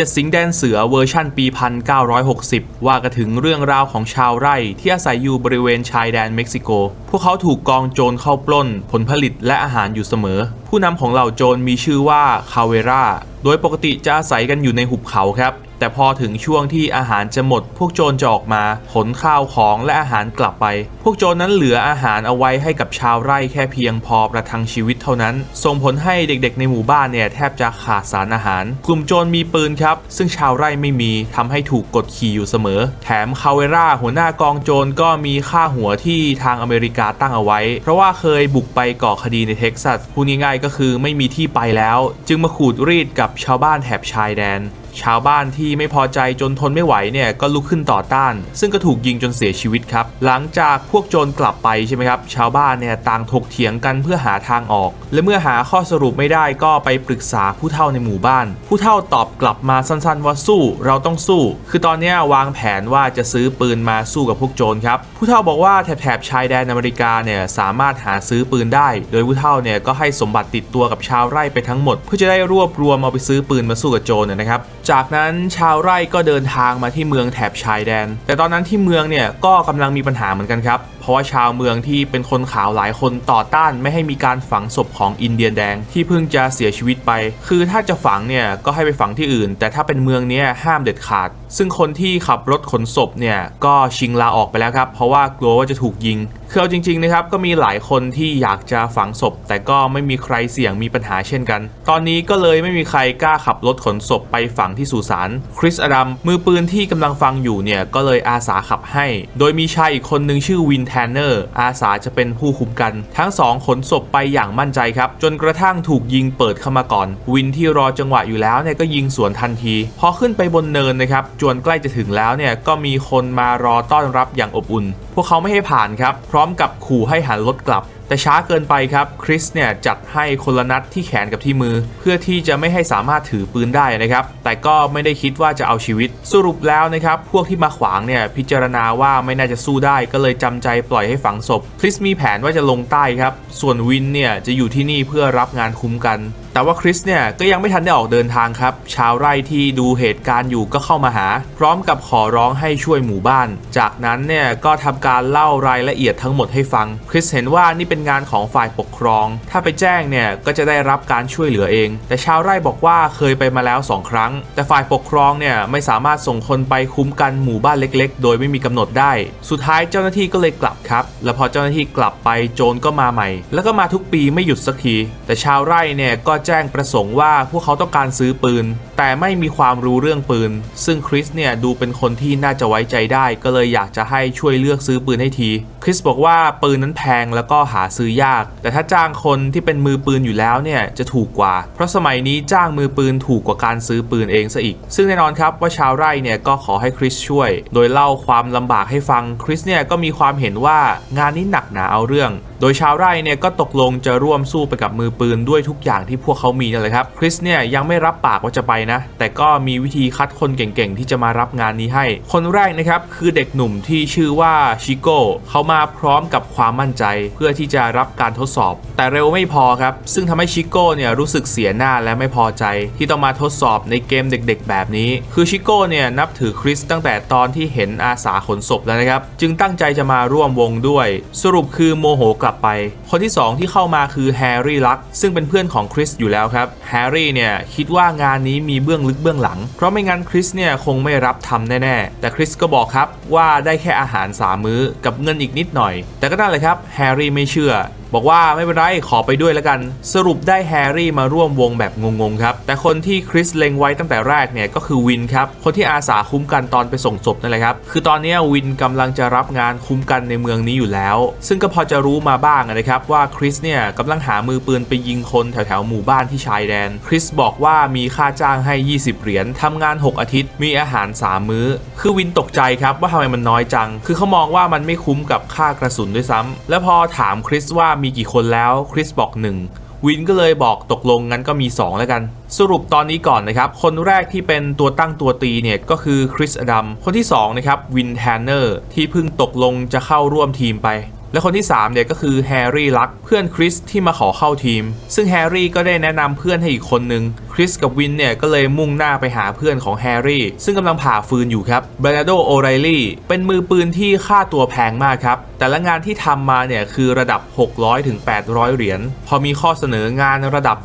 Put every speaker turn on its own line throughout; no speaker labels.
เจ็ดสิงแดนเสือเวอร์ชั่นปี 1960 ว่ากันถึงเรื่องราวของชาวไร่ที่อาศัยอยู่บริเวณชายแดนเม็กซิโก พวกเขาถูกกองโจรเข้าปล้น ผลผลิตและอาหารอยู่เสมอ ผู้นำของเหล่าโจรมีชื่อว่าคาเวราโดยปกติจะอาศัยกันอยู่ในหุบเขาครับ แต่พอถึงช่วงที่อาหารจะหมด พวกโจรจะออกมา ขนข้าวของและอาหารกลับไป พวกโจรนั้นเหลืออาหารเอาไว้ให้กับชาวไร่แค่เพียงพอประทังชีวิตเท่านั้น ส่งผลให้เด็กๆ ในหมู่บ้านเนี่ยแทบจะขาดสารอาหาร กลุ่มโจรมีปืนครับ ซึ่งชาวไร่ไม่มีทำให้ถูกกดขี่อยู่เสมอ แถมคาเวราหัวหน้ากองโจรก็มีค่าหัวที่ทางอเมริกาตั้งเอาไว้ เพราะว่าเคยบุกไปก่อคดีในเท็กซัสพูดง่ายๆก็คือไม่มีที่ไปแล้ว จึงมาขูดรีดกับชาวบ้านแถบชายแดนชาวบ้านที่ไม่พอใจจนทนไม่ไหวเนี่ยก็ลุกขึ้นต่อต้าน ซึ่งก็ถูกยิงจนเสียชีวิตครับ หลังจากพวกโจรกลับไปใช่ไหมครับ ชาวบ้านเนี่ยต่างถกเถียงกันเพื่อหาทางออก และเมื่อหาข้อสรุปไม่ได้ก็ไปปรึกษาผู้เฒ่าในหมู่บ้าน ผู้เฒ่าตอบกลับมาสั้นๆว่าสู้เราต้องสู้ คือตอนนี้วางแผนว่าจะซื้อปืนมาสู้กับพวกโจรครับ ผู้เฒ่าบอกว่าแถบชายแดนอเมริกาเนี่ยสามารถหาซื้อปืนได้ โดยผู้เฒ่าเนี่ยก็ให้สมบัติติดตัวกับชาวไร่ไปทั้งหมด เพื่อจะได้รวบรวมเอาไปซื้อปืนมาสู้กับโจรนนะครับจากนั้นชาวไร่ก็เดินทางมาที่เมืองแถบชายแดน แต่ตอนนั้นที่เมืองเนี่ยก็กำลังมีปัญหาเหมือนกันครับ เพราะว่าชาวเมืองที่เป็นคนขาวหลายคนต่อต้านไม่ให้มีการฝังศพของอินเดียนแดงที่เพิ่งจะเสียชีวิตไป คือถ้าจะฝังเนี่ยก็ให้ไปฝังที่อื่น แต่ถ้าเป็นเมืองเนี้ยห้ามเด็ดขาด ซึ่งคนที่ขับรถขนศพเนี่ยก็ชิงลาออกไปแล้วครับ เพราะว่ากลัวว่าจะถูกยิงคือเอาจริงๆนะครับก็มีหลายคนที่อยากจะฝังศพ แต่ก็ไม่มีใครเสี่ยงมีปัญหาเช่นกัน ตอนนี้ก็เลยไม่มีใครกล้าขับรถขนศพไปฝังที่สุสานคริสอดัมมือปืนที่กำลังฟังอยู่เนี่ยก็เลยอาสาขับให้ โดยมีชายอีกคนหนึ่งชื่อวินแทนเนอร์อาสาจะเป็นผู้คุมกัน ทั้งสองขนศพไปอย่างมั่นใจครับ จนกระทั่งถูกยิงเปิดเข้ามาก่อน วินที่รอจังหวะอยู่แล้วเนี่ยก็ยิงสวนทันที พอขึ้นไปบนเนินนะครับจวนใกล้จะถึงแล้วเนี่ยก็มีคนมารอต้อนรับอย่างอบอุ่น วกเขาไม่ให้ผ่านครับ พร้อมกับขู่ให้หันรถกลับ แต่ช้าเกินไปครับคริสเนี่ยจัดให้คนละนัดที่แขนกับที่มือ เพื่อที่จะไม่ให้สามารถถือปืนได้นะครับ แต่ก็ไม่ได้คิดว่าจะเอาชีวิต สรุปแล้วนะครับ พวกที่มาขวางเนี่ยพิจารณาว่าไม่น่าจะสู้ได้ก็เลยจำใจปล่อยให้ฝังศพ คริสมีแผนว่าจะลงใต้ครับ ส่วนวินเนี่ยจะอยู่ที่นี่เพื่อรับงานคุ้มกัน แต่ว่าคริสเนี่ยก็ยังไม่ทันได้ออกเดินทางครับ ชาวไร่ที่ดูเหตุการณ์อยู่ก็เข้ามาหา พร้อมกับขอร้องให้ช่วยหมู่บ้าน จากนั้นเนี่ยก็ทำการการเล่ารายละเอียดทั้งหมดให้ฟัง คริสเห็นว่านี่เป็นงานของฝ่ายปกครอง ถ้าไปแจ้งเนี่ยก็จะได้รับการช่วยเหลือเอง แต่ชาวไร่บอกว่าเคยไปมาแล้วสองครั้ง แต่ฝ่ายปกครองเนี่ยไม่สามารถส่งคนไปคุ้มกันหมู่บ้านเล็ก ๆ โดยไม่มีกำหนดได้ สุดท้ายเจ้าหน้าที่ก็เลยกลับครับ แล้วพอเจ้าหน้าที่กลับไปโจรก็มาใหม่ แล้วก็มาทุกปีไม่หยุดสักที แต่ชาวไร่เนี่ยก็แจ้งประสงค์ว่าพวกเขาต้องการซื้อปืน แต่ไม่มีความรู้เรื่องปืน ซึ่งคริสเนี่ยดูเป็นคนที่น่าจะไว้ใจได้ ก็เลยอยากจะให้ช่วยเลือกซื้อปืนให้ที คริสบอกว่าปืนนั้นแพงแล้วก็หาซื้อยาก แต่ถ้าจ้างคนที่เป็นมือปืนอยู่แล้วเนี่ยจะถูกกว่า เพราะสมัยนี้จ้างมือปืนถูกกว่าการซื้อปืนเองซะอีก ซึ่งแน่นอนครับว่าชาวไร่เนี่ยก็ขอให้คริสช่วย โดยเล่าความลำบากให้ฟัง คริสเนี่ยก็มีความเห็นว่างานนี้หนักหนาเอาเรื่อง โดยชาวไร่เนี่ยก็ตกลงจะร่วมสู้ไปกับมือปืนด้วยทุกอย่างที่พวกเขามีนั่นแหละครับคริสเนี่ยยังไม่รับปากว่าจะไปนะ แต่ก็มีวิธีคัดคนเก่งๆ ที่จะมารับงานนี้ให้ คนแรกนะครับคือเด็กหนุ่มที่ชื่อว่าชิโก้เขามาพร้อมกับความมั่นใจเพื่อที่จะรับการทดสอบ แต่เร็วไม่พอครับ ซึ่งทำให้ชิโก้เนี่ยรู้สึกเสียหน้าและไม่พอใจ ที่ต้องมาทดสอบในเกมเด็กๆ แบบนี้ คือชิโก้เนี่ยนับถือคริสตั้งแต่ตอนที่เห็นอาสาขนศพแล้วนะครับ จึงตั้งใจจะมาร่วมวงด้วย สรุปคือโมโหกลับไป คนที่สองที่เข้ามาคือแฮร์รี่ลักซึ่งเป็นเพื่อนของคริสอยู่แล้วครับแฮร์รี่เนี่ยคิดว่างานนี้มีเบื้องลึกเบื้องหลัง เพราะไม่งั้นคริสเนี่ยคงไม่รับทำแน่ๆ แต่คริสก็บอกครับว่าได้แค่อาหารสามมื้อกับเงินอีกนิดหน่อย แต่ก็นั่นแหละครับแฮร์รี่ไม่เชื่อ บอกว่าไม่เป็นไรขอไปด้วยแล้วกัน สรุปได้แฮร์รี่มาร่วมวงแบบงงๆครับ แต่คนที่คริสเล็งไว้ตั้งแต่แรกเนี่ยก็คือวินครับ คนที่อาสาคุ้มกันตอนไปส่งศพนั่นแหละครับ คือตอนนี้วินกำลังจะรับงานคุ้มกันในเมืองนี้อยู่แล้ว ซึ่งก็พอจะรู้มาบ้างนะครับว่าคริสเนี่ยกำลังหามือปืนไปยิงคนแถวๆหมู่บ้านที่ชายแดน คริสบอกว่ามีค่าจ้างให้ 20 เหรียญทำงาน 6 อาทิตย์ มีอาหาร 3 มื้อ คือวินตกใจครับว่าทำไมมันน้อยจัง คือเขามองว่ามันไม่คุ้มกับค่ากระสุนด้วยซ้ำแล้วพอถามคริสว่ามีกี่คนแล้วคริสบอกหนึ่งวินก็เลยบอกตกลงงั้นก็มี 2 แล้วกัน สรุปตอนนี้ก่อนนะครับ คนแรกที่เป็นตัวตั้งตัวตีเนี่ยก็คือคริสอดัมคนที่2นะครับวินแทนเนอร์ที่เพิ่งตกลงจะเข้าร่วมทีมไป และคนที่3เนี่ยก็คือแฮร์รี่ลักเพื่อนคริสที่มาขอเข้าทีม ซึ่งแฮร์รี่ก็ได้แนะนำเพื่อนให้อีกคนนึง ริสกับวินเนี่ยก็เลยมุ่งหน้าไปหาเพื่อนของแฮร์รี่ ซึ่งกำลังผ่าฟืนอยู่ครับเบรนาโดโอไรลี่เป็นมือปืนที่ค่าตัวแพงมากครับ แต่ละงานที่ทำมาเนี่ยคือระดับ 600ถึง800 เหรียญ พอมีข้อเสนองานระดับ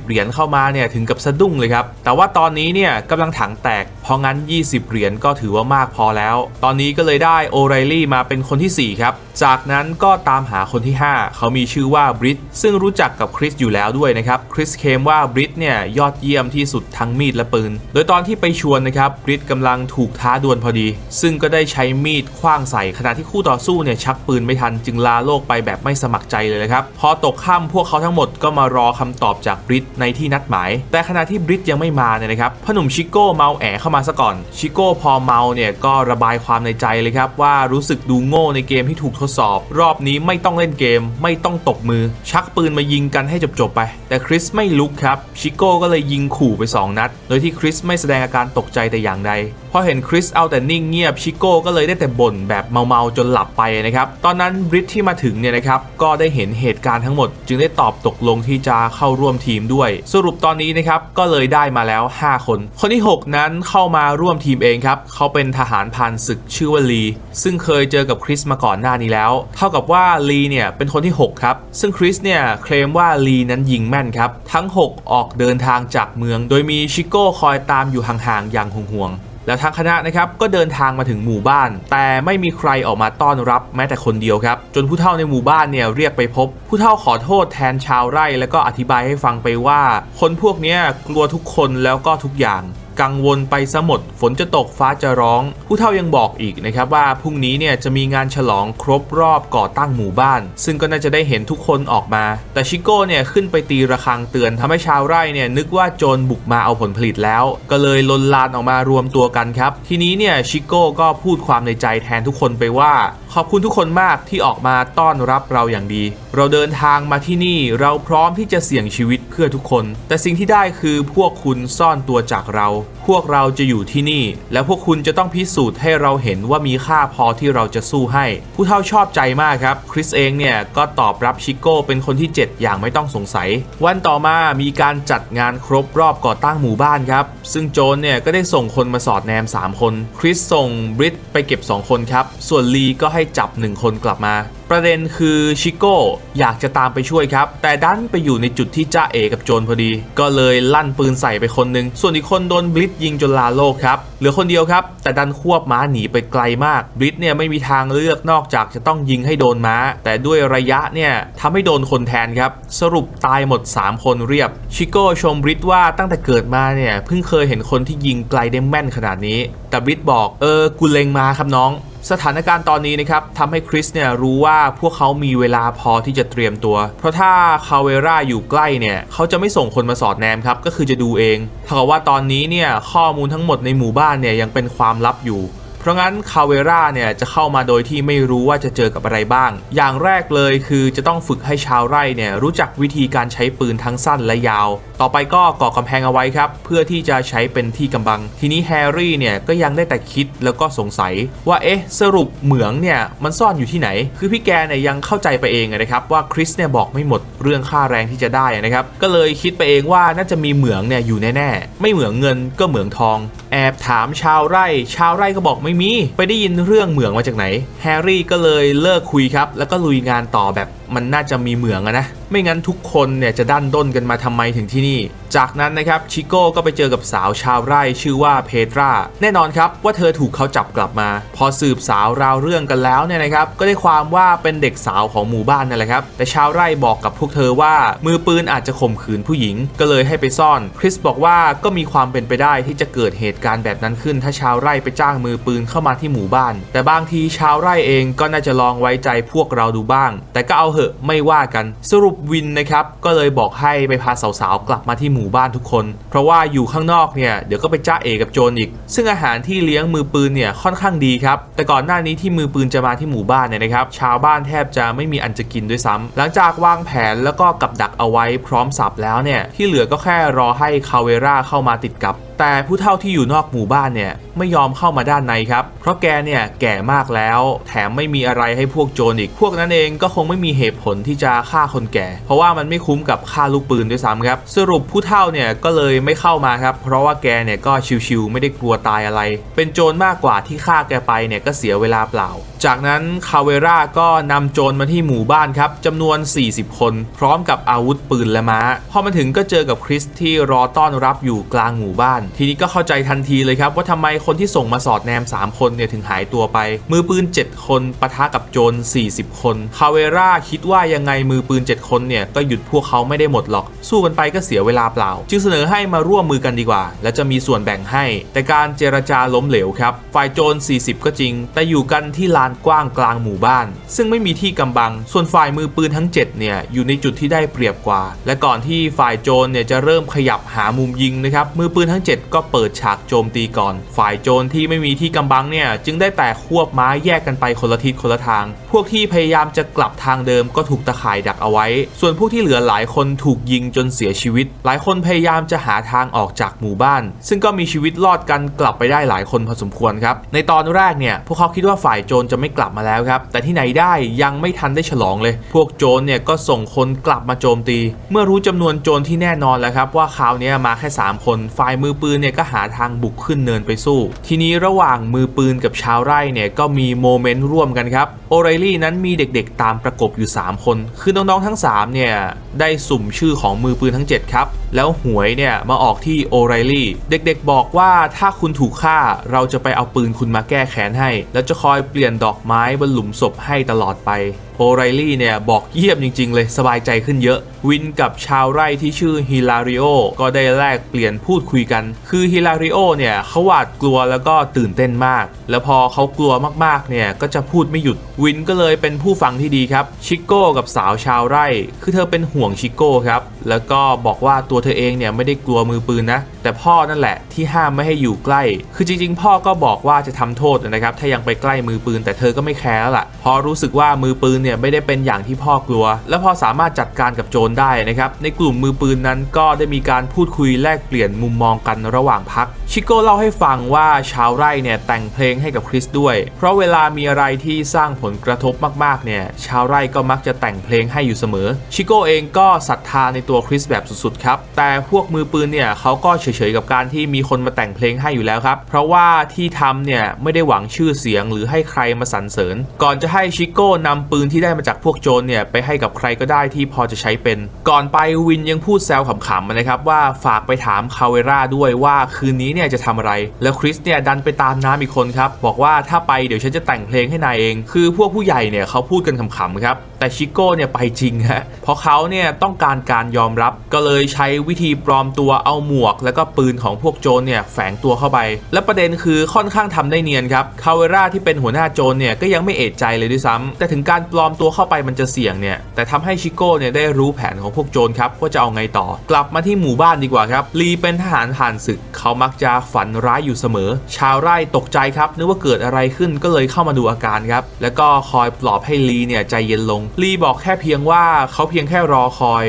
20 เหรียญเข้ามาเนี่ยถึงกับสะดุ้งเลยครับ แต่ว่าตอนนี้เนี่ยกำลังถังแตก เพราะงั้น 20 เหรียญก็ถือว่ามากพอแล้ว ตอนนี้ก็เลยได้โอไรลี่มาเป็นคนทีสี่4 ครับ จากนั้นก็ตามหาคนที่ 5 เขามีชื่อว่าบริตซึ่งรู้จักกับคริสอยู่แล้วด้วยนะครับ คริสเคมว่าบริตเนี่ยยอดเยี่ยมที่สุดทั้งมีดและปืน โดยตอนที่ไปชวนนะครับบริตกำลังถูกท้าดวลพอดี ซึ่งก็ได้ใช้มีดคว้างใส่ขณะที่คู่ต่อสู้เนี่ยชักปืนไม่ทันจึงลาโลกไปแบบไม่สมัครใจเลยนะครับพอตกค่ำพวกเขาทั้งหมดก็มารอคำตอบจากบริตในที่นัดหมาย แต่ขณะที่บริตยังไม่มาเนี่ยนะครับพ่อหนุ่มชิโก้เมาแอเข้ามาซะก่อนชิโก้พอเมาเนี่ยก็ระบายความในใจเลยครับว่ารู้สึกดูโง่ในเกมที่ถูกทดสอบ รอบนี้ไม่ต้องเล่นเกม ไม่ต้องตบมือ ชักปืนมายิงกันให้จบๆไป แต่คริสไม่ลุกครับชิโก้ก็เลยยิงขู่ไป 2 นัด โดยที่คริสไม่แสดงอาการตกใจแต่อย่างใดพอเห็นคริสเอาแต่นิ่งเงียบชิโก้ก็เลยได้แต่บ่นแบบเมาๆจนหลับไปนะครับ ตอนนั้นบริตที่มาถึงเนี่ยนะครับก็ได้เห็นเหตุการณ์ทั้งหมด จึงได้ตอบตกลงที่จะเข้าร่วมทีมด้วย สรุปตอนนี้นะครับก็เลยได้มาแล้ว 5 คน คนที่ 6 นั้นเข้ามาร่วมทีมเองครับเขาเป็นทหารพรานศึกชื่อว่าลีซึ่งเคยเจอกับคริสมาก่อนหน้านี้แล้ว เท่ากับว่าลีเนี่ยเป็นคนที่ 6 ครับ ซึ่งคริสเนี่ยเคลมว่าลีนั้นยิงแม่นครับทั้ง 6 ออกเดินทางจากเมือง โดยมีชิโก้คอยตามอยู่ห่างๆอย่างห่วงๆแล้วทางคณะนะครับก็เดินทางมาถึงหมู่บ้าน แต่ไม่มีใครออกมาต้อนรับแม้แต่คนเดียวครับ จนผู้เฒ่าในหมู่บ้านเนี่ยเรียกไปพบ ผู้เฒ่าขอโทษแทนชาวไร่ แล้วก็อธิบายให้ฟังไปว่า คนพวกนี้กลัวทุกคนแล้วก็ทุกอย่าง กังวลไปซะหมด ฝนจะตกฟ้าจะร้อง ผู้เฒ่ายังบอกอีกนะครับว่าพรุ่งนี้เนี่ยจะมีงานฉลองครบรอบก่อตั้งหมู่บ้าน ซึ่งก็น่าจะได้เห็นทุกคนออกมา แต่ชิโก้เนี่ยขึ้นไปตีระฆังเตือนทำให้ชาวไร่เนี่ยนึกว่าโจรบุกมาเอาผลผลิตแล้ว ก็เลยลนลานออกมารวมตัวกันครับ ทีนี้เนี่ยชิโก้ก็พูดความในใจแทนทุกคนไปว่า ขอบคุณทุกคนมากที่ออกมาต้อนรับเราอย่างดี เราเดินทางมาที่นี่เราพร้อมที่จะเสี่ยงชีวิตเพื่อทุกคน แต่สิ่งที่ได้คือพวกคุณซ่อนตัวจากเราพวกเราจะอยู่ที่นี่ และพวกคุณจะต้องพิสูจน์ให้เราเห็นว่ามีค่าพอที่เราจะสู้ให้ ผู้เฒ่าชอบใจมากครับ คริสเองเนี่ยก็ตอบรับชิโก้เป็นคนที่ 7 อย่างไม่ต้องสงสัย วันต่อมามีการจัดงานครบรอบก่อตั้งหมู่บ้านครับ ซึ่งโจนเนี่ยก็ได้ส่งคนมาสอดแนม 3 คน คริสส่งบริตไปเก็บ 2 คนครับ ส่วนลีก็ให้จับ 1 คนกลับมา ประเด็นคือชิโก้อยากจะตามไปช่วยครับ แต่ดันไปอยู่ในจุดที่จ้าเอกับโจนพอดี ก็เลยลั่นปืนใส่ไปคนหนึ่งส่วนอีกคนโดนบลิตยิงจนลาโลกครับ เหลือคนเดียวครับ แต่ดันควบม้าหนีไปไกลมากบลิตเนี่ยไม่มีทางเลือกนอกจากจะต้องยิงให้โดนม้า แต่ด้วยระยะเนี่ยทำให้โดนคนแทนครับ สรุปตายหมด 3 คนเรียบ ชิโก้ชมบริตว่าตั้งแต่เกิดมาเนี่ยเพิ่งเคยเห็นคนที่ยิงไกลได้แม่นขนาดนี้ แต่บริตบอกเออกูเล็งมาครับน้อง สถานการณ์ตอนนี้นะครับทำให้คริสเนี่ยรู้ว่าพวกเขามีเวลาพอที่จะเตรียมตัว เพราะถ้าคาเวราอยู่ใกล้เนี่ยเขาจะไม่ส่งคนมาสอดแนมครับ ก็คือจะดูเองเท่ากับว่าตอนนี้เนี่ยข้อมูลทั้งหมดในหมู่บ้านเนี่ยยังเป็นความลับอยู่ เพราะงั้นคาเวราเนี่ยจะเข้ามาโดยที่ไม่รู้ว่าจะเจอกับอะไรบ้าง อย่างแรกเลยคือจะต้องฝึกให้ชาวไร่เนี่ยรู้จักวิธีการใช้ปืนทั้งสั้นและยาว ต่อไปก็ก่อกำแพงเอาไว้ครับ เพื่อที่จะใช้เป็นที่กำบัง ทีนี้แฮร์รี่เนี่ยก็ยังได้แต่คิดแล้วก็สงสัยว่าเอ๊ะสรุปเหมืองเนี่ยมันซ่อนอยู่ที่ไหน คือพี่แกเนี่ยยังเข้าใจไปเองนะครับว่าคริสเนี่ยบอกไม่หมดเรื่องค่าแรงที่จะได้นะครับก็เลยคิดไปเองว่าน่าจะมีเหมืองเนี่ยอยู่แน่ๆไม่เหมืองเงินก็เหมืองทอง แอบถามชาวไร่ ชาวไร่ก็บอกไม่ไม่มี ไปได้ยินเรื่องเหมืองมาจากไหน แฮร์รี่ก็เลยเลิกคุยครับ แล้วก็ลุยงานต่อแบบ มันน่าจะมีเหมืองอะนะ ไม่งั้นทุกคนเนี่ยจะดันด้นกันมาทำไมถึงที่นี่ จากนั้นนะครับชิโก้ก็ไปเจอกับสาวชาวไร่ชื่อว่าเพตรา แน่นอนครับว่าเธอถูกเขาจับกลับมา พอสืบสาวราวเรื่องกันแล้วเนี่ยนะครับก็ได้ความว่าเป็นเด็กสาวของหมู่บ้านนั่นแหละครับ แต่ชาวไร่บอกกับพวกเธอว่า มือปืนอาจจะข่มขืนผู้หญิง ก็เลยให้ไปซ่อน คริสบอกว่าก็มีความเป็นไปได้ที่จะเกิดเหตุการณ์แบบนั้นขึ้น ถ้าชาวไร่ไปจ้างมือปืนเข้ามาที่หมู่บ้าน แต่บางทีชาวไร่เองก็น่าจะลองไว้ใจพวกเราดูบ้าง แต่ก็เอาเหอะไม่ว่ากัน สรุปวินนะครับก็เลยบอกให้ไปพาสาวๆกลับมาที่หมู่บ้านทุกคน เพราะว่าอยู่ข้างนอกเนี่ยเดี๋ยวก็ไปจ้าเอกับโจรอีก ซึ่งอาหารที่เลี้ยงมือปืนเนี่ยค่อนข้างดีครับแต่ก่อนหน้านี้ที่มือปืนจะมาที่หมู่บ้านเนี่ยนะครับชาวบ้านแทบจะไม่มีอันจะกินด้วยซ้ำหลังจากวางแผนแล้วก็กับดักเอาไว้พร้อมสับแล้วเนี่ยที่เหลือก็แค่รอให้คาเวราเข้ามาติดกับ แต่ผู้เฒ่าที่อยู่นอกหมู่บ้านเนี่ยไม่ยอมเข้ามาด้านในครับ เพราะแกเนี่ยแก่มากแล้ว แถมไม่มีอะไรให้พวกโจรอีก พวกนั้นเองก็คงไม่มีเหตุผลที่จะฆ่าคนแก่ เพราะว่ามันไม่คุ้มกับค่าลูกปืนด้วยซ้ำครับ สรุปผู้เฒ่าเนี่ยก็เลยไม่เข้ามาครับ เพราะว่าแกเนี่ยก็ชิวๆไม่ได้กลัวตายอะไร เป็นโจรมากกว่าที่ฆ่าแกไปเนี่ยก็เสียเวลาเปล่า จากนั้นคาเวราก็นำโจรมาที่หมู่บ้านครับจำนวน 40 คน พร้อมกับอาวุธปืนและม้า พอมาถึงก็เจอกับคริสที่รอต้อนรับอยู่กลางหมู่บ้าน ทีนี้ก็เข้าใจทันทีเลยครับ ว่าทำไมคนที่ส่งมาสอดแนม 3 คนเนี่ยถึงหายตัวไป มือปืน 7 คนปะทะกับโจร 40 คนคาเวราคิดว่ายังไงมือปืน 7 คนเนี่ยก็หยุดพวกเขาไม่ได้หมดหรอก สู้กันไปก็เสียเวลาเปล่า จึงเสนอให้มาร่วมมือกันดีกว่า และจะมีส่วนแบ่งให้ แต่การเจรจาล้มเหลวครับฝ่ายโจร 40 ก็จริง แต่อยู่กันที่ลานกว้างกลางหมู่บ้าน ซึ่งไม่มีที่กำบัง ส่วนฝ่ายมือปืนทั้ง 7 เนี่ย อยู่ในจุดที่ได้เปรียบกว่า และก่อนที่ฝ่ายโจรเนี่ยจะเริ่มขยับหามุมยิงนะครับ มือปืนทั้ง 7 ก็เปิดฉากโจมตีก่อน ฝ่ายโจรที่ไม่มีที่กำบังเนี่ยจึงได้แต่ควบไม้แยกกันไปคนละทิศคนละทาง พวกที่พยายามจะกลับทางเดิมก็ถูกตะข่ายดักเอาไว้ ส่วนพวกที่เหลือหลายคนถูกยิงจนเสียชีวิต หลายคนพยายามจะหาทางออกจากหมู่บ้าน ซึ่งก็มีชีวิตรอดกันกลับไปได้หลายคนพอสมควรครับ ในตอนแรกเนี่ยพวกเขาคิดว่าฝ่ายโจรจะไม่กลับมาแล้วครับ แต่ที่ไหนได้ยังไม่ทันได้ฉลองเลย พวกโจรเนี่ยก็ส่งคนกลับมาโจมตี เมื่อรู้จำนวนโจรที่แน่นอนแล้วครับว่าคราวเนี้ยมาแค่ 3 คนฝ่ายมือปืนเนี่ยก็หาทางบุกขึ้นเนินไปสู้ ทีนี้ระหว่างมือปืนกับชาวไร่เนี่ยก็มีโมเมนต์ร่วมกันครับโอไรลี่นั้นมีเด็กๆ ตามประกบอยู่ 3 คน คือน้องๆทั้ง3เนี่ยได้สุ่มชื่อของมือปืนทั้ง 7 ครับ แล้วหวยเนี่ยมาออกที่โอไรลี่ เด็กๆบอกว่าถ้าคุณถูกฆ่าเราจะไปเอาปืนคุณมาแก้แค้นให้ แล้วจะคอยเปลี่ยนดอกอกไม้บนหลุมศพให้ตลอดไปโอไรลี่เนี่ยบอกเยี่ยมจริง ๆ เลยสบายใจขึ้นเยอะ วินกับชาวไร่ที่ชื่อฮิลาริโอก็ได้แลกเปลี่ยนพูดคุยกัน คือฮิลาริโอเนี่ยเขาหวาดกลัวแล้วก็ตื่นเต้นมาก แล้วพอเขากลัวมากๆเนี่ยก็จะพูดไม่หยุด วินก็เลยเป็นผู้ฟังที่ดีครับ ชิโก้กับสาวชาวไร่ คือเธอเป็นห่วงชิโก้ครับแล้วก็บอกว่าตัวเธอเองเนี่ยไม่ได้กลัวมือปืนนะแต่พ่อนั่นแหละที่ห้ามไม่ให้อยู่ใกล้ คือจริงๆ พ่อก็บอกว่าจะทำโทษนะครับถ้ายังไปใกล้มือปืนแต่เธอก็ไม่แคร์แล้วล่ะเพราะรู้สึกว่ามือปืนเนี่ยไม่ได้เป็นอย่างที่พ่อกลัว และพอสามารถจัดการกับโจรได้นะครับในกลุ่มมือปืนนั้นก็ได้มีการพูดคุยแลกเปลี่ยนมุมมองกันระหว่างพัก ชิโก้เล่าให้ฟังว่าชาวไร่เนี่ยแต่งเพลงให้กับคริสด้วย เพราะเวลามีอะไรที่สร้างผลกระทบมากๆเนี่ยชาวไร่ก็มักจะแต่งเพลงให้อยู่เสมอ ชิโก้เองก็ศรัทธาในตัวคริสแบบสุดๆครับแต่พวกมือปืนเนี่ยเขาก็เฉยๆกับการที่มีคนมาแต่งเพลงให้อยู่แล้วครับเพราะว่าที่ทำเนี่ยไม่ได้หวังชื่อเสียงหรือให้ใครมาสรรเสริญ ก่อนจะให้ชิโก้นำปืนที่ได้มาจากพวกโจรเนี่ยไปให้กับใครก็ได้ที่พอจะใช้เป็น ก่อนไปวินยังพูดแซวขำๆนะครับว่าฝากไปถามคาเวราด้วยว่าคืนนี้เนี่ยจะทำอะไร แล้วคริสเนี่ยดันไปตามน้ำอีกคนครับบอกว่าถ้าไปเดี๋ยวฉันจะแต่งเพลงให้นายเอง คือพวกผู้ใหญ่เนี่ยเขาพูดกันขำๆครับแต่ชิโก้เนี่ยไปจริงฮะเพราะเขาเนี่ยต้องการการยอมรับก็เลยใช้วิธีปลอมตัวเอาหมวก แล้วก็ปืนของพวกโจรเนี่ยแฝงตัวเข้าไป และประเด็นคือค่อนข้างทำได้เนียนครับคาเวราที่เป็นหัวหน้าโจรเนี่ยก็ยังไม่เอะใจเลยด้วยซ้ำแต่ถึงการปลอมตัวเข้าไปมันจะเสี่ยงเนี่ยแต่ทำให้ชิโก้เนี่ยได้รู้แผนของพวกโจรครับว่าจะเอาไงต่อ กลับมาที่หมู่บ้านดีกว่าครับลีเป็นทหารผ่านศึกเขามักจะฝันร้ายอยู่เสมอ ชาวไร่ตกใจครับนึกว่าเกิดอะไรขึ้นก็เลยเข้ามาดูอาการครับแล้วก็คอยปลอบให้ลีเนี่ยใจเย็นลงลีบอกแค่เพียงว่าเขาเพียงแค่รอคอย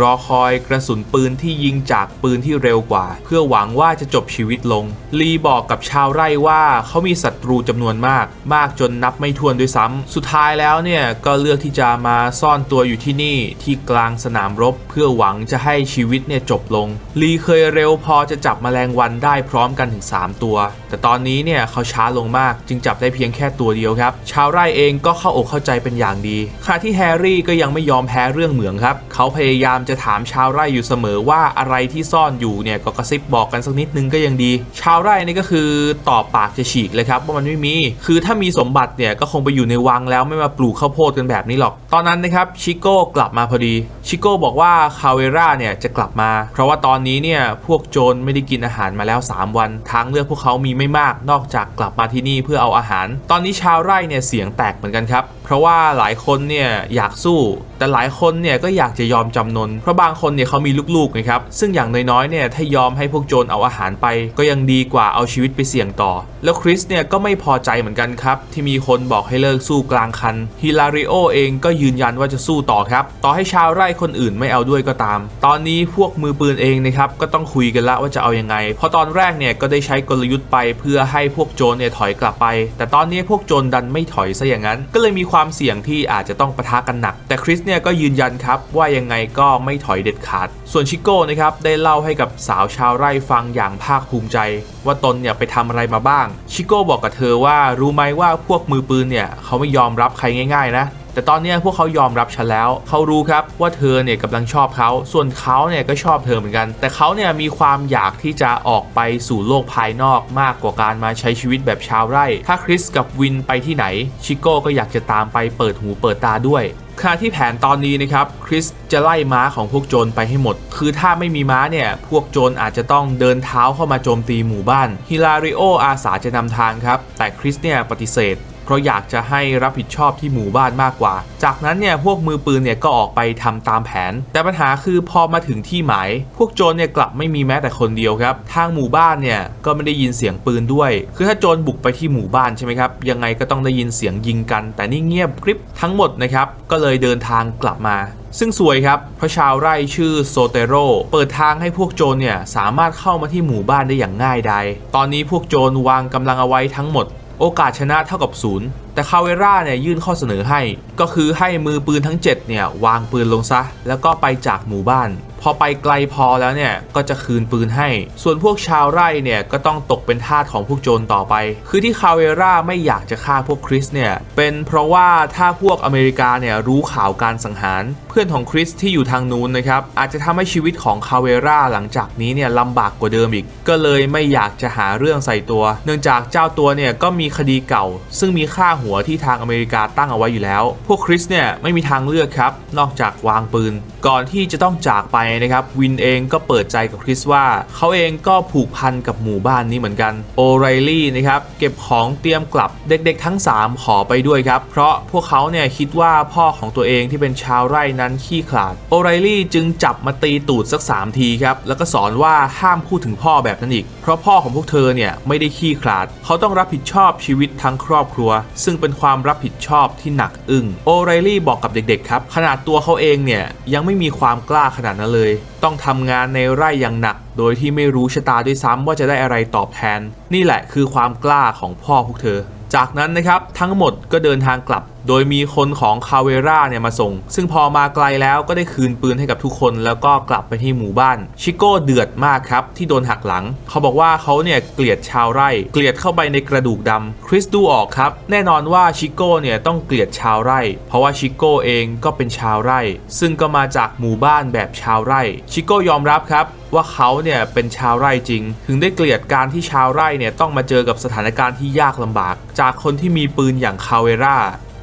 รอคอยกระสุนปืนที่ยิงจากปืนที่เร็วกว่า เพื่อหวังว่าจะจบชีวิตลง ลีบอกกับชาวไร่ว่าเขามีศัตรูจำนวนมาก มากจนนับไม่ถ้วนด้วยซ้ำสุดท้ายแล้วเนี่ยก็เลือกที่จะมาซ่อนตัวอยู่ที่นี่ที่กลางสนามรบ เพื่อหวังจะให้ชีวิตเนี่ยจบลง ลีเคยเร็วพอจะจับแมลงวันได้พร้อมกันถึง 3 ตัว แต่ตอนนี้เนี่ยเขาช้าลงมาก จึงจับได้เพียงแค่ตัวเดียวครับ ชาวไร่เองก็เข้าอกเข้าใจเป็นอย่างดีขณะที่แฮร์รี่ก็ยังไม่ยอมแพ้เรื่องเหมืองครับ เขาพยายามามจะถามชาวไร่อยู่เสมอว่าอะไรที่ซ่อนอยู่เนี่ยก็กระซิบบอกกันสักนิดนึงก็ยังดี ชาวไร่นี่ก็คือตอบปากจะฉีกเลยครับว่ามันไม่มี คือถ้ามีสมบัติเนี่ยก็คงไปอยู่ในวังแล้วไม่มาปลูกข้าวโพดกันแบบนี้หรอก ตอนนั้นนะครับชิโก้กลับมาพอดี ชิโก้บอกว่าคาเวราเนี่ยจะกลับมา เพราะว่าตอนนี้เนี่ยพวกโจรไม่ได้กินอาหารมาแล้ว 3 วัน ทางเลือกพวกเขามีไม่มาก นอกจากกลับมาที่นี่เพื่อเอาอาหาร ตอนนี้ชาวไร่เนี่ยเสียงแตกเหมือนกันครับเพราะว่าหลายคนเนี่ยอยากสู้ แต่หลายคนเนี่ยก็อยากจะยอมจำนน เพราะบางคนเนี่ยเขามีลูกๆนะครับ ซึ่งอย่างน้อยๆเนี่ยถ้ายอมให้พวกโจรเอาอาหารไป ก็ยังดีกว่าเอาชีวิตไปเสี่ยงต่อ แล้วคริสเนี่ยก็ไม่พอใจเหมือนกันครับ ที่มีคนบอกให้เลิกสู้กลางคันฮิลาริโอเองก็ยืนยันว่าจะสู้ต่อครับ ต่อให้ชาวไร่คนอื่นไม่เอาด้วยก็ตาม ตอนนี้พวกมือปืนเองนะครับก็ต้องคุยกันละว่าจะเอายังไง เพราะตอนแรกเนี่ยก็ได้ใช้กลยุทธ์ไปเพื่อให้พวกโจรเนี่ยถอยกลับไป แต่ตอนนี้พวกโจรดันไม่ถอยซะอย่างนั้น ก็เลยมีความความเสี่ยงที่อาจจะต้องปะทะกันหนัก แต่คริสเนี่ยก็ยืนยันครับว่ายังไงก็ไม่ถอยเด็ดขาด ส่วนชิโก้นะครับได้เล่าให้กับสาวชาวไร่ฟังอย่างภาคภูมิใจ ว่าตนเนี่ยไปทำอะไรมาบ้าง ชิโก้บอกกับเธอว่ารู้ไหมว่าพวกมือปืนเนี่ยเขาไม่ยอมรับใครง่าย ๆ นะ แต่ตอนนี้พวกเขายอมรับฉันแล้วเขารู้ครับว่าเธอเนี่ยกำลังชอบเขา ส่วนเขาเนี่ยก็ชอบเธอเหมือนกัน แต่เขาเนี่ยมีความอยากที่จะออกไปสู่โลกภายนอกมากกว่าการมาใช้ชีวิตแบบชาวไร่ ถ้าคริสกับวินไปที่ไหน ชิโก้ก็อยากจะตามไปเปิดหูเปิดตาด้วยขณะที่แผนตอนนี้นะครับคริสจะไล่ม้าของพวกโจรไปให้หมด คือถ้าไม่มีม้าเนี่ย พวกโจรอาจจะต้องเดินเท้าเข้ามาโจมตีหมู่บ้านฮิลาริโออาสาจะนำทางครับ แต่คริสเนี่ยปฏิเสธ เพราะอยากจะให้รับผิดชอบที่หมู่บ้านมากกว่า จากนั้นเนี่ยพวกมือปืนเนี่ยก็ออกไปทำตามแผน แต่ปัญหาคือพอมาถึงที่หมาย พวกโจรเนี่ยกลับไม่มีแม้แต่คนเดียวครับ ทางหมู่บ้านเนี่ยก็ไม่ได้ยินเสียงปืนด้วย คือถ้าโจรบุกไปที่หมู่บ้านใช่ไหมครับ ยังไงก็ต้องได้ยินเสียงยิงกัน แต่นี่เงียบกริบทั้งหมดนะครับ ก็เลยเดินทางกลับมาซึ่งสวยครับเพราะชาวไร่ชื่อโซเตโร เปิดทางให้พวกโจรเนี่ยสามารถเข้ามาที่หมู่บ้านได้อย่างง่ายดาย ตอนนี้พวกโจรวางกำลังเอาไว้ทั้งหมด โอกาสชนะเท่ากับศูนย์ แต่คาเวราเนี่ยยื่นข้อเสนอให้ ก็คือให้มือปืนทั้ง 7 เนี่ยวางปืนลงซะ แล้วก็ไปจากหมู่บ้าน พอไปไกลพอแล้วเนี่ยก็จะคืนปืนให้ ส่วนพวกชาวไร่เนี่ยก็ต้องตกเป็นทาสของพวกโจรต่อไป คือที่คาเวราไม่อยากจะฆ่าพวกคริสเนี่ยเป็นเพราะว่าถ้าพวกอเมริกาเนี่ยรู้ข่าวการสังหาร เพื่อนของคริสที่อยู่ทางนู้นนะครับอาจจะทำให้ชีวิตของคาเวราหลังจากนี้เนี่ยลำบากกว่าเดิมอีก ก็เลยไม่อยากจะหาเรื่องใส่ตัว เนื่องจากเจ้าตัวเนี่ยก็มีคดีเก่า ซึ่งมีค่าหัหัวที่ทางอเมริกาตั้งเอาไว้อยู่แล้ว พวกคริสเนี่ยไม่มีทางเลือกครับ นอกจากวางปืน ก่อนที่จะต้องจากไปนะครับ วินเองก็เปิดใจกับคริสว่า เขาเองก็ผูกพันกับหมู่บ้านนี้เหมือนกัน โอไรลี่นะครับ เก็บของเตรียมกลับเด็กๆทั้ง 3 ขอไปด้วยครับ เพราะพวกเขาเนี่ยคิดว่าพ่อของตัวเองที่เป็นชาวไร่นั้นขี้ขลาด โอไรลี่จึงจับมาตีตูดสัก 3 ทีครับ แล้วก็สอนว่าห้ามพูดถึงพ่อแบบนั้นอีก เพราะพ่อของพวกเธอเนี่ยไม่ได้ขี้ขลาด เขาต้องรับผิดชอบชีวิตทั้งครอบครัว ซึ่งเป็นความรับผิดชอบที่หนักอึ้งโอไรลี่บอกกับเด็กๆครับ ขนาดตัวเขาเองเนี่ย ยังไม่มีความกล้าขนาดนั้นเลย ต้องทำงานในไร่อย่างหนัก โดยที่ไม่รู้ชะตาด้วยซ้ำว่าจะได้อะไรตอบแทน นี่แหละคือความกล้าของพ่อพวกเธอ จากนั้นนะครับทั้งหมดก็เดินทางกลับ โดยมีคนของคาเวราเนี่ยมาส่ง ซึ่งพอมาไกลแล้วก็ได้คืนปืนให้กับทุกคนแล้วก็กลับไปที่หมู่บ้าน ชิโก้เดือดมากครับ ที่โดนหักหลัง เขาบอกว่าเขาเนี่ยเกลียดชาวไร่ เกลียดเข้าไปในกระดูกดำคริสดูออกครับ แน่นอนว่าชิโก้เนี่ยต้องเกลียดชาวไร่ เพราะว่าชิโก้เองก็เป็นชาวไร่ ซึ่งก็มาจากหมู่บ้านแบบชาวไร่ ชิโก้ยอมรับครับว่าเขาเนี่ยเป็นชาวไร่จริง ถึงได้เกลียดการที่ชาวไร่เนี่ยต้องมาเจอกับสถานการณ์ที่ยากลำบาก จากคนที่มีปืนอย่างคาเวรา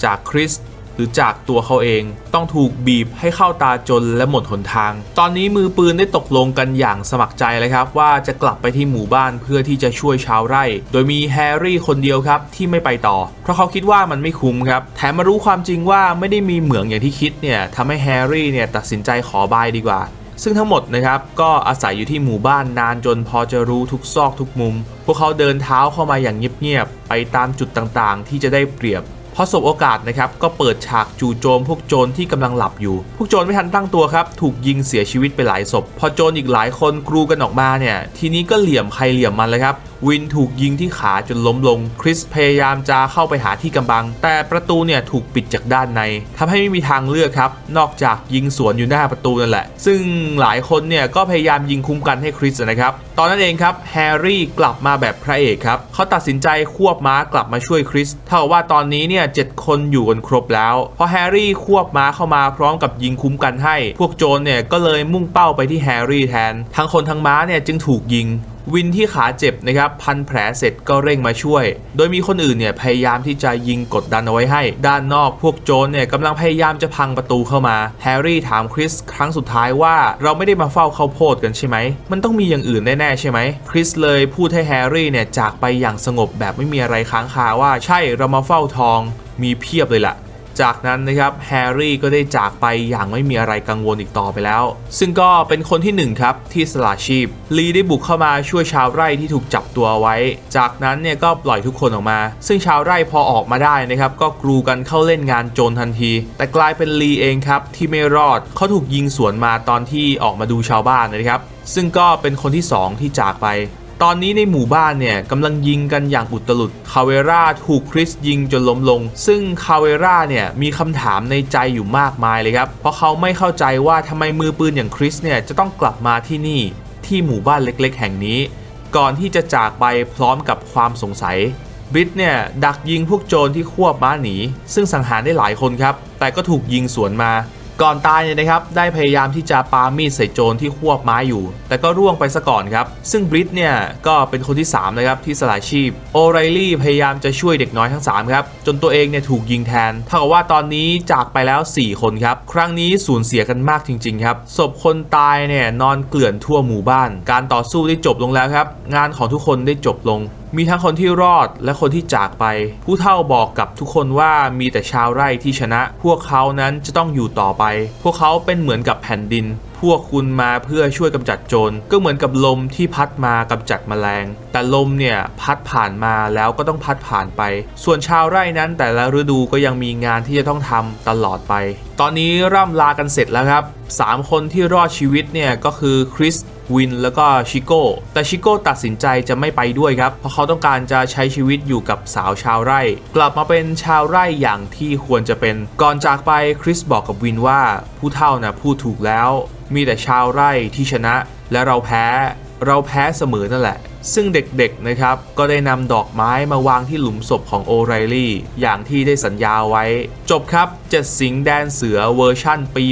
จากคริสหรือจากตัวเขาเองต้องถูกบีบให้เข้าตาจนและหมดหนทาง ตอนนี้มือปืนได้ตกลงกันอย่างสมัครใจเลยครับ ว่าจะกลับไปที่หมู่บ้านเพื่อที่จะช่วยชาวไร่ โดยมีแฮร์รี่คนเดียวครับที่ไม่ไปต่อ เพราะเขาคิดว่ามันไม่คุ้มครับ แถมมารู้ความจริงว่าไม่ได้มีเหมืองอย่างที่คิดเนี่ยทำให้แฮร์รี่เนี่ยตัดสินใจขอบายดีกว่า ซึ่งทั้งหมดนะครับก็อาศัยอยู่ที่หมู่บ้านนานจนพอจะรู้ทุกซอกทุกมุม พวกเขาเดินเท้าเข้ามาอย่างเงียบๆไปตามจุดต่างๆ ที่จะได้เปรียบ พอสบโอกาสนะครับก็เปิดฉากจู่โจมพวกโจรที่กำลังหลับอยู่ พวกโจรไม่ทันตั้งตัวครับ ถูกยิงเสียชีวิตไปหลายศพ พอโจรอีกหลายคนกรูกันออกมาเนี่ย ทีนี้ก็เหลี่ยมใครเหลี่ยมมันเลยครับ วินถูกยิงที่ขาจนล้มลง คริสพยายามจะเข้าไปหาที่กำบัง แต่ประตูเนี่ยถูกปิดจากด้านในทำให้ไม่มีทางเลือกครับ นอกจากยิงสวนอยู่หน้าประตูนั่นแหละ ซึ่งหลายคนเนี่ยก็พยายามยิงคุ้มกันให้คริสนะครับ ตอนนั้นเองครับแฮร์รี่กลับมาแบบพระเอกครับเขาตัดสินใจควบม้ากลับมาช่วยคริสเท่าว่าตอนนี้เนี่ยเจ็ดคนอยู่กันครบแล้วพอแฮร์รี่ควบม้าเข้ามาพร้อมกับยิงคุ้มกันให้ พวกโจรเนี่ยก็เลยมุ่งเป้าไปที่แฮร์รี่แทน ทั้งคนทั้งม้าเนี่ยจึงถูกยิง วินที่ขาเจ็บนะครับพันแผลเสร็จก็เร่งมาช่วย โดยมีคนอื่นเนี่ยพยายามที่จะยิงกดดันเอาไว้ให้ ด้านนอกพวกโจรเนี่ยกำลังพยายามจะพังประตูเข้ามา แฮร์รี่ถามคริสครั้งสุดท้ายว่าเราไม่ได้มาเฝ้าข้าวโพดกันใช่ไหม มันต้องมีอย่างอื่นแน่ๆใช่ไหมคริสเลยพูดให้แฮร์รี่เนี่ยจากไปอย่างสงบแบบไม่มีอะไรค้างคาว่าใช่เรามาเฝ้าทองมีเพียบเลยล่ะ จากนั้นนะครับแฮร์รี่ก็ได้จากไปอย่างไม่มีอะไรกังวลอีกต่อไปแล้ว ซึ่งก็เป็นคนที่หนึ่งครับ ที่สละชีพ ลีได้บุกเข้ามาช่วยชาวไร่ที่ถูกจับตัวไว้ จากนั้นเนี่ยก็ปล่อยทุกคนออกมา ซึ่งชาวไร่พอออกมาได้นะครับ ก็กรูกันเข้าเล่นงานโจรทันที แต่กลายเป็นลีเองครับ ที่ไม่รอดเขาถูกยิงสวนมาตอนที่ออกมาดูชาวบ้านนะครับซึ่งก็เป็นคนที่สองที่จากไป ตอนนี้ในหมู่บ้านเนี่ยกำลังยิงกันอย่างอุตลุดคาเวราถูกคริสยิงจนล้มลง ซึ่งคาเวราเนี่ยมีคำถามในใจอยู่มากมายเลยครับ เพราะเขาไม่เข้าใจว่าทำไมมือปืนอย่างคริสเนี่ยจะต้องกลับมาที่นี่ที่หมู่บ้านเล็กๆ แห่งนี้ ก่อนที่จะจากไปพร้อมกับความสงสัยบริตเนี่ยดักยิงพวกโจรที่ควบม้าหนี ซึ่งสังหารได้หลายคนครับ แต่ก็ถูกยิงสวนมา ก่อนตายเนี่ยนะครับได้พยายามที่จะปามีดใส่โจรที่ควบไม้อยู่ แต่ก็ร่วงไปซะก่อนครับ ซึ่งบริตเนี่ยก็เป็นคนที่3นะครับที่สละชีพโอไรลี่พยายามจะช่วยเด็กน้อยทั้ง3ครับจนตัวเองเนี่ยถูกยิงแทนเท่ากับว่าตอนนี้จากไปแล้ว 4 คนครับ ครั้งนี้สูญเสียกันมากจริงๆครับศพคนตายเนี่ยนอนเกลื่อนทั่วหมู่บ้าน การต่อสู้ได้จบลงแล้วครับงานของทุกคนได้จบลง มีทั้งคนที่รอดและคนที่จากไป ผู้เฒ่าบอกกับทุกคนว่ามีแต่ชาวไร่ที่ชนะ พวกเขานั้นจะต้องอยู่ต่อไป พวกเขาเป็นเหมือนกับแผ่นดิน พวกคุณมาเพื่อช่วยกำจัดโจรก็เหมือนกับลมที่พัดมากำจัดแมลง แต่ลมเนี่ยพัดผ่านมาแล้วก็ต้องพัดผ่านไป ส่วนชาวไร่นั้นแต่ละฤดูก็ยังมีงานที่จะต้องทำตลอดไป ตอนนี้ร่ำลากันเสร็จแล้วครับสามคนที่รอดชีวิตเนี่ยก็คือคริส วินแล้วก็ชิโก้ แต่ชิโก้ตัดสินใจจะไม่ไปด้วยครับ เพราะเขาต้องการจะใช้ชีวิตอยู่กับสาวชาวไร่ กลับมาเป็นชาวไร่อย่างที่ควรจะเป็น ก่อนจากไปคริสบอกกับวินว่าผู้เท่านะพูดถูกแล้ว มีแต่ชาวไร่ที่ชนะ และเราแพ้ เราแพ้เสมอนั่นแหละ ซึ่งเด็กๆนะครับก็ได้นำดอกไม้มาวางที่หลุมศพของโอไรลี่ อย่างที่ได้สัญญาไว้ จบครับเจ็ดสิงแดนเสือเวอร์ชั่นปี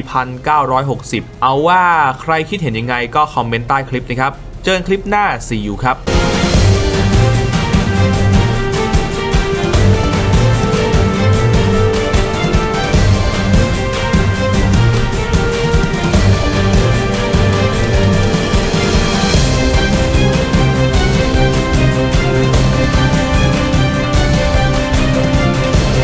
1960 เอาว่าใครคิดเห็นยังไงก็คอมเมนต์ใต้คลิปนะครับ เจอกันคลิปหน้า see you ครับ